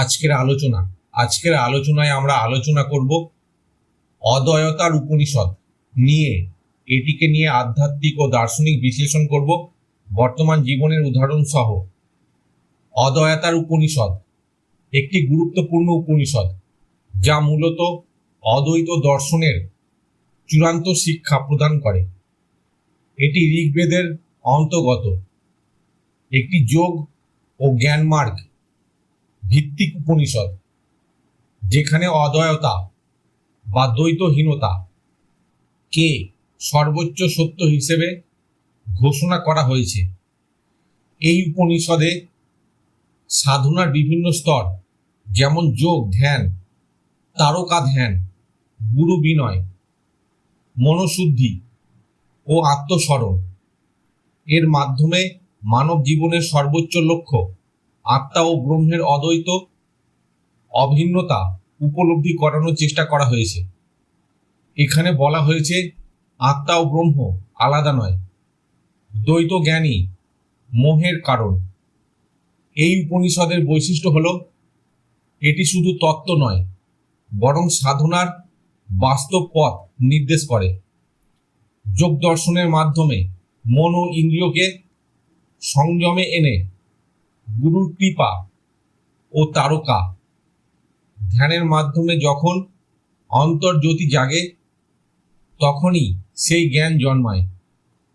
আজকের আলোচনা। আজকের আলোচনায় আমরা আলোচনা করব অদ্বয়তার উপনিষদ নিয়ে। এটিকে নিয়ে আধ্যাত্মিক ও দার্শনিক বিশ্লেষণ করব। বর্তমান জীবনের উদাহরণ সহ। অদ্বয়তার উপনিষদ একটি গুরুত্বপূর্ণ উপনিষদ যা মূলত অদ্বৈত দর্শনের চূড়ান্ত শিক্ষা প্রদান করে। এটি ঋগ্বেদের অন্তর্গত। একটি যোগ ও জ্ঞানমার্গ। ভিত্তিক উপনিষদ, যেখানে অদ্বয়তা বা দ্বৈতহীনতা কে সর্বোচ্চ সত্য হিসেবে ঘোষণা করা হয়েছে। এই উপনিষদে সাধনার বিভিন্ন স্তর, যেমন যোগ, ধ্যান, তারকা ধ্যান, গুরু বিনয়, মনশুদ্ধি ও আত্মস্মরণ, এর মাধ্যমে মানব জীবনের সর্বোচ্চ লক্ষ্য আত্মা ও ব্রহ্মের অদ্বৈত অভিন্নতা উপলব্ধি করানোর চেষ্টা করা হয়েছে। এখানে বলা হয়েছে, আত্মা ও ব্রহ্ম আলাদা নয়, দ্বৈত জ্ঞানী মোহের কারণ। এই উপনিষদের বৈশিষ্ট্য হল, এটি শুধু তত্ত্ব নয়, বরং সাধনার বাস্তব পথ নির্দেশ করে। যোগ দর্শনের মাধ্যমে মন ও ইন্দ্রিয়কে সংযমে এনে গুরুর কৃপা ও তারকা। ধ্যানের মাধ্যমে যখন অন্তর্জ্যোতি জাগে, তখনই সেই জ্ঞান জন্মায়,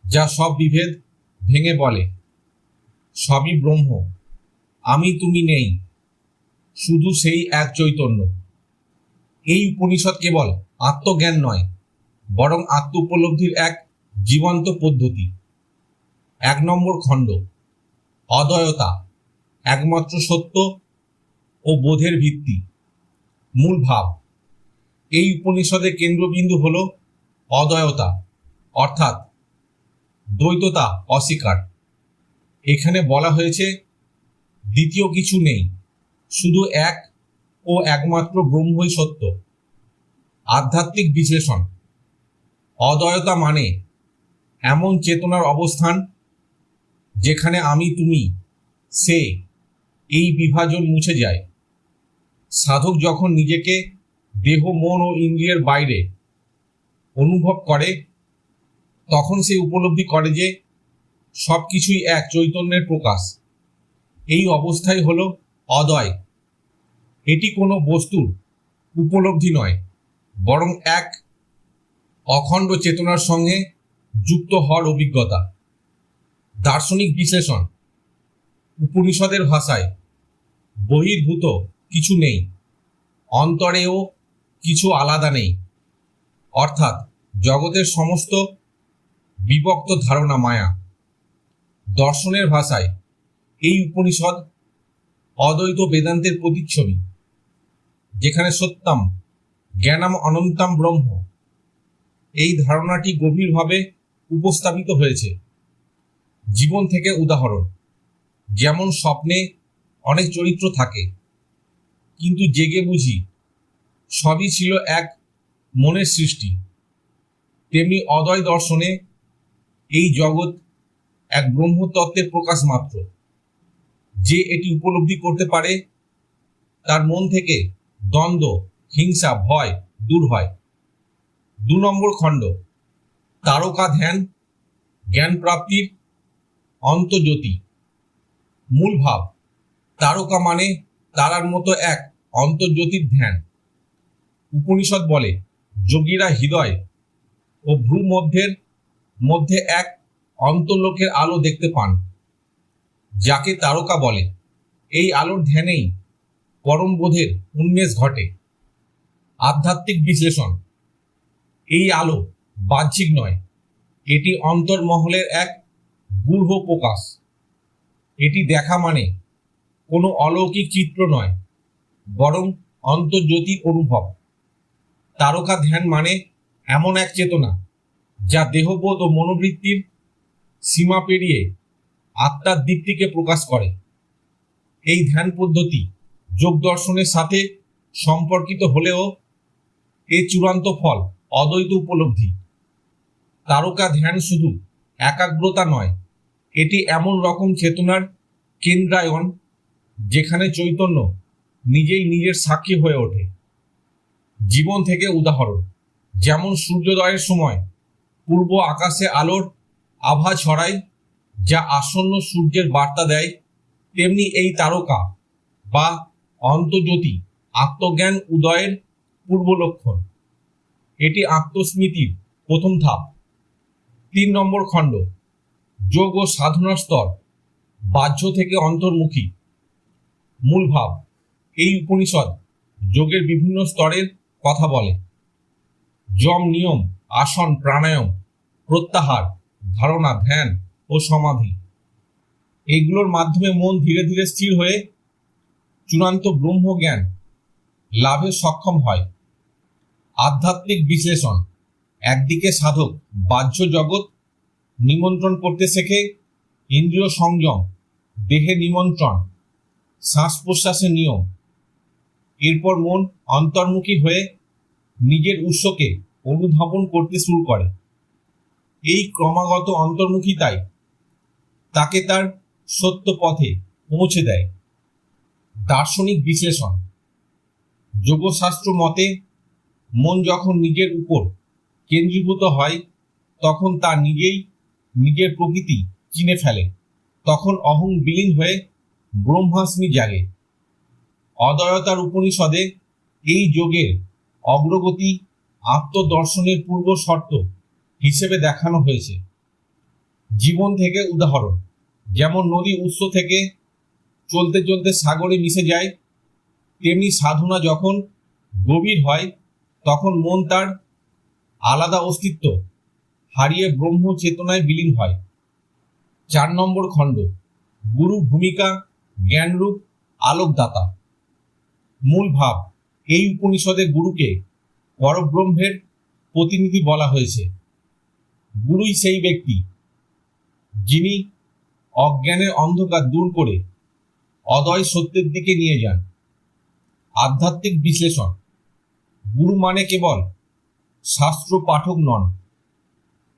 যা সব বিভেদ ভেঙে বলে। সবই ব্রহ্ম, আমি তুমি নেই, শুধু সেই এক চৈতন্য। এই উপনিষদ কেবল আত্মজ্ঞান নয়, বরং আত্ম উপলব্ধির এক জীবন্ত পদ্ধতি। এক নম্বর খণ্ড অদয়তা একমাত্র সত্য ও বোধের ভিত্তি, মূল ভাব। এই উপনিষদের কেন্দ্রবিন্দু হল অদয়তা অর্থাৎ দ্বৈততা অস্বীকার। এখানে বলা হয়েছে, দ্বিতীয় কিছু নেই, শুধু এক ও একমাত্র ব্রহ্মই সত্য। আধ্যাত্মিক বিশ্লেষণ অদয়তা মানে এমন চেতনার অবস্থান যেখানে আমি, তুমি, সে এই বিভাজন মুছে যায়। সাধক যখন নিজেকে দেহ, মন ও ইন্দ্রিয়ের বাইরে অনুভব করে, তখন সে উপলব্ধি করে যে সব কিছুই এক, চৈতন্যের প্রকাশ। এই অবস্থাই হলো অদয়। এটি কোনো বস্তুর উপলব্ধি নয়, বরং এক অখণ্ড চেতনার সঙ্গে যুক্ত হওয়ার অভিজ্ঞতা। দার্শনিক বিশ্লেষণ, উপনিষদের ভাষায় বহির্ভূত কিছু নেই। অন্তরেও কিছু আলাদা নেই। অর্থাৎ জগতের সমস্ত বিভক্ত ধারণা মায়া। দর্শনের ভাষায় এই উপনিষদ অদ্বৈত বেদান্তের প্রতিচ্ছবি, যেখানে সত্যম জ্ঞানাম অনন্তম ব্রহ্ম। এই ধারণাটি গভীরভাবে উপস্থাপিত হয়েছে। জীবন থেকে উদাহরণ, যেমন স্বপ্নে অনেক চরিত্র থাকে। কিন্তু জেগে বুঝি, সবই ছিল এক মনের সৃষ্টি। তেমনি অদয় দর্শনে এই জগৎ এক ব্রহ্মতত্ত্বের প্রকাশ মাত্র। যে এটি উপলব্ধি করতে পারে, তার মন থেকে দ্বন্দ্ব, হিংসা, ভয় দূর হয়। দু নম্বর খণ্ড, তারকা ধ্যান জ্ঞান প্রাপ্তির অন্তর্জ্যোতি। মূল ভাব তারকা মানে তারার মতো এক অন্তর্জ্যোতির ধ্যান। উপনিষদ বলে, যোগীরা হৃদয় ও ভ্রু মধ্যের মধ্যে এক অন্তর্লোকের আলো দেখতে পান, যাকে তারকা বলে। এই আলোর ধ্যানেই পরম বোধের উন্মেষ ঘটে। আধ্যাত্মিক বিশ্লেষণ, এই আলো বাহ্যিক নয়, এটি অন্তর্মহলের এক গূঢ় প্রকাশ। এটি দেখা মানে কোনো অলৌকিক চিত্র নয়, বরং অন্তর্জ্যোতি অনুভব। তারকা ধ্যান মানে এমন এক চেতনা, যা দেহবোধ ও মনোবৃত্তির সীমা পেরিয়ে আত্মার দিকটিকে প্রকাশ করে। এই ধ্যান পদ্ধতি যোগ দর্শনের সাথে সম্পর্কিত হলেও এ চূড়ান্ত ফল অদ্বৈত উপলব্ধি। তারকা ধ্যান শুধু একাগ্রতা নয়, এটি এমন রকম চেতনার কেন্দ্রায়ন যেখানে চৈতন্য নিজেই নিজের সাক্ষী হয়ে ওঠে। জীবন থেকে উদাহরণ, যেমন সূর্যোদয়ের সময় পূর্ব আকাশে আলোর আভা ছড়ায়, যা আসন্ন সূর্যের বার্তা দেয়, তেমনি এই তারকা বা অন্তর্জ্যোতি আত্মজ্ঞান উদয়ের পূর্ব লক্ষণ। এটি আত্মস্মৃতির প্রথম ধাপ। তিন নম্বর খণ্ড, যোগ ও সাধনার স্তর, বাহ্য থেকে অন্তর্মুখী। মূল ভাব। এই উপনিষদ যোগের বিভিন্ন স্তরের কথা বলে। যম নিয়ম, আসন, প্রাণায়াম, প্রত্যাহার, ধারণা, ধ্যান ও সমাধি। এগুলোর মাধ্যমে মন ধীরে ধীরে স্থির হয়ে চূড়ান্ত ব্রহ্মজ্ঞান লাভে সক্ষম হয়। আধ্যাত্মিক বিশ্লেষণ, একদিকে সাধক বাহ্য জগৎ নিমন্ত্রণ করতে শেখে, ইন্দ্রিয় সংযম, দেহে নিমন্ত্রণ শ্বাস প্রশ্বাসের নিয়ম। এরপর মন অন্তর্মুখী হয়ে নিজের উৎসকে অনুধাবন করতে শুরু করে। এই ক্রমাগত অন্তর্মুখিতায় তাকে তার সত্য পথে পৌঁছে দেয়। দার্শনিক বিশ্লেষণ। যোগশাস্ত্র মতে, মন যখন নিজের উপর কেন্দ্রীভূত হয়, তখন তা নিজেই নিজের প্রকৃতি চিনে ফেলে। তখন অহং বিলীন হয়ে ব্রহ্মাস্মি জাগে। অদয়তার উপনিষদে এই যোগের অগ্রগতি আত্মদর্শনের পূর্ব শর্ত হিসেবে দেখানো হয়েছে। জীবন থেকে উদাহরণ, যেমন নদী উৎস থেকে চলতে চলতে সাগরে মিশে যায়, তেমনি সাধনা যখন গভীর হয়, তখন মন তার আলাদা অস্তিত্ব হারিয়ে ব্রহ্ম চেতনায় বিলীন হয়। চার নম্বর খণ্ড, গুরু ভূমিকা জ্ঞানরূপ আলোকদাতা। মূল ভাব, এই উপনিষদে গুরুকে পরব্রহ্মের প্রতিনিধি বলা হয়েছে। গুরুই সেই ব্যক্তি, যিনি অজ্ঞানের অন্ধকার দূর করে অদয় সত্যের দিকে নিয়ে যান। আধ্যাত্মিক বিশ্লেষণ, গুরু মানে কেবল শাস্ত্র পাঠক নন।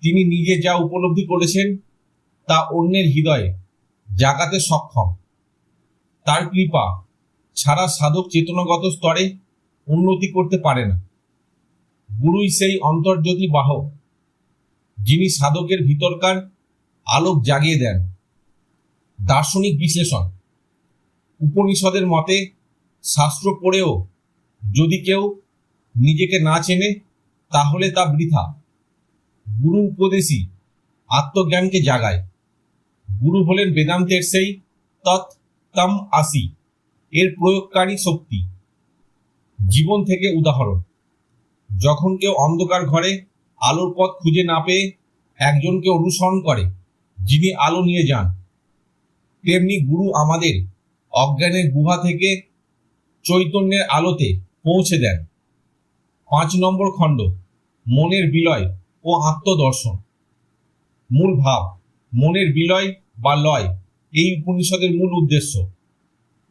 তিনি নিজে যা উপলব্ধি করেছেন, তা অন্যের হৃদয়ে জাগাতে সক্ষম। তার কৃপা ছাড়া সাধক চেতনাগত স্তরে উন্নতি করতে পারে না। গুরুই সেই অন্তর্জ্যোতি বাহক, যিনি সাধকের ভিতরকার আলোক জাগিয়ে দেন। দার্শনিক বিশ্লেষণ, উপনিষদের মতে শাস্ত্র পড়েও যদি কেউ নিজেকে না চেনে, তাহলে তা বৃথা। গুরু উপদেশই আত্মজ্ঞানকে জাগায়। গুরু হলেন বেদান্তের সেই তৎ তম আসি এর প্রয়োগকারী শক্তি। জীবন থেকে উদাহরণ। যখন কেউ অন্ধকার ঘরে আলোর পথ খুঁজে না পেয়ে একজনকে অনুসরণ করে, যিনি আলো নিয়ে যান, তেমনি গুরু আমাদের অজ্ঞানের গুহা থেকে চৈতন্যের আলোতে পৌঁছে দেন। পাঁচ নম্বর খণ্ড, মনের বিলয় ও আত্মদর্শন। মূল ভাব, মনের বিলয় বা লয়। এই উপনিষদের মূল উদ্দেশ্য।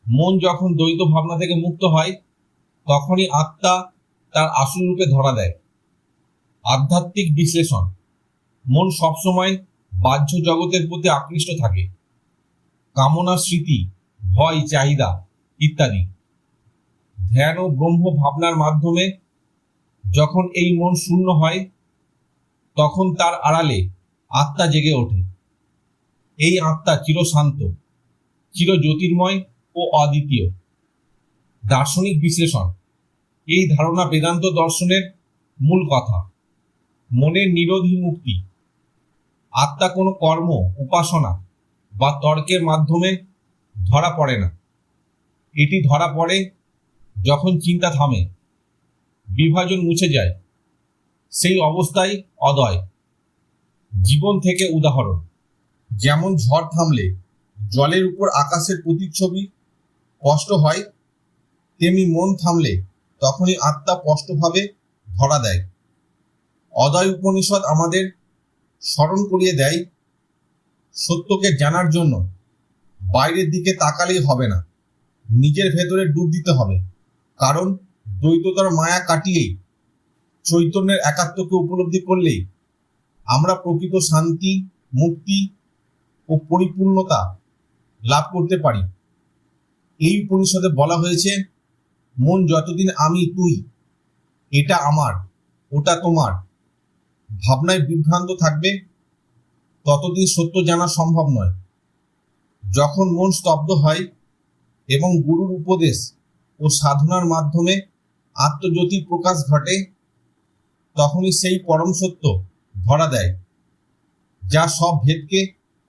মন যখন দ্বৈত ভাবনা থেকে মুক্ত হয়, তখনই আত্মা তার আসল রূপে ধরা দেয়। আধ্যাত্মিক বিশ্লেষণ। মন সবসময় বাহ্য জগতের প্রতি আকৃষ্ট থাকে। কামনা, স্মৃতি, ভয়, চাহিদা ইত্যাদি। ধ্যান ও ব্রহ্ম ভাবনার মাধ্যমে যখন এই মন শূন্য হয়, তখন তার আড়ালে আত্মা জেগে ওঠে। এই আত্মা চিরশান্ত চির জ্যোতির্ময় ও অদ্বিতীয়। দার্শনিক বিশ্লেষণ, এই ধারণা বেদান্ত দর্শনের মূল কথা। মনের নিরোধী মুক্তি। আত্মা কোনো কর্ম, উপাসনা বা তর্কের মাধ্যমে ধরা পড়ে না। এটি ধরা পড়ে যখন চিন্তা থামে, বিভাজন মুছে যায়, সেই অবস্থায় অদয়, জীবন থেকে উদাহরণ। যেমন ঝড় থামলে জলের উপর আকাশের প্রতিচ্ছবি স্পষ্ট হয়, তেমনি মন থামলে তখনই আত্মা স্পষ্টভাবে ধরা দেয়। অদয় উপনিষদ আমাদের স্মরণ করিয়ে দেয়, সত্যকে জানার জন্য। বাইরের দিকে তাকালেই হবে না, নিজের ভেতরে ডুব দিতে হবে। কারণ দ্বৈততার মায়া কাটিয়েই চৈতন্যের একাত্মকে উপলব্ধি করলেই আমরা প্রকৃত শান্তি, মুক্তি ও পরিপূর্ণতা লাভ করতে পারি। এই উপনিষদে বলা হয়েছে, মন যতদিন আমি তুই, এটা আমার, ওটা তোমার। ভাবনায় বিভ্রান্ত থাকবে, ততদিন সত্য জানা সম্ভব নয়। যখন মন স্তব্ধ হয় এবং গুরুর উপদেশ ও সাধনার মাধ্যমে আত্মজ্যোতির প্রকাশ ঘটে, তখনই সেই পরম সত্য ধরা দেয়, যা সব ভেদকে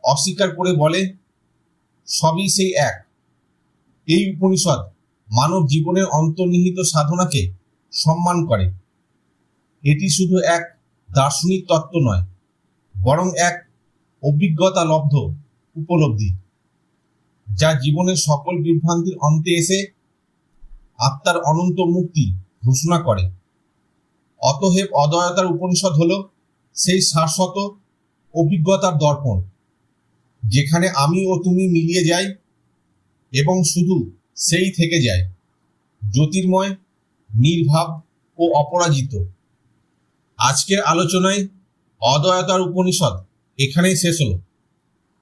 অস্বীকার করে বলে, সবই সেই এক। এই উপনিষদ মানব জীবনের অন্তর্নিহিত সাধনাকে সম্মান করে। এটি শুধু এক দার্শনিক তত্ত্ব নয়, বরং এক অভিজ্ঞতা লব্ধ উপলব্ধি, যা জীবনের সকল বিভ্রান্তির অন্তে এসে আত্মার অনন্ত মুক্তি ঘোষণা করে। অতএব অদয়তার উপনিষদ হল সেই শাশ্বত অভিজ্ঞতার দর্পণ। যেখানে আমি ও তুমি মিলিয়ে যাই এবং শুধু সেই থেকে যায় জ্যোতির্ময়, নির্ভাব ও অপরাজিত। আজকের আলোচনায় অদয়তার উপনিষদ এখানেই শেষ হলো।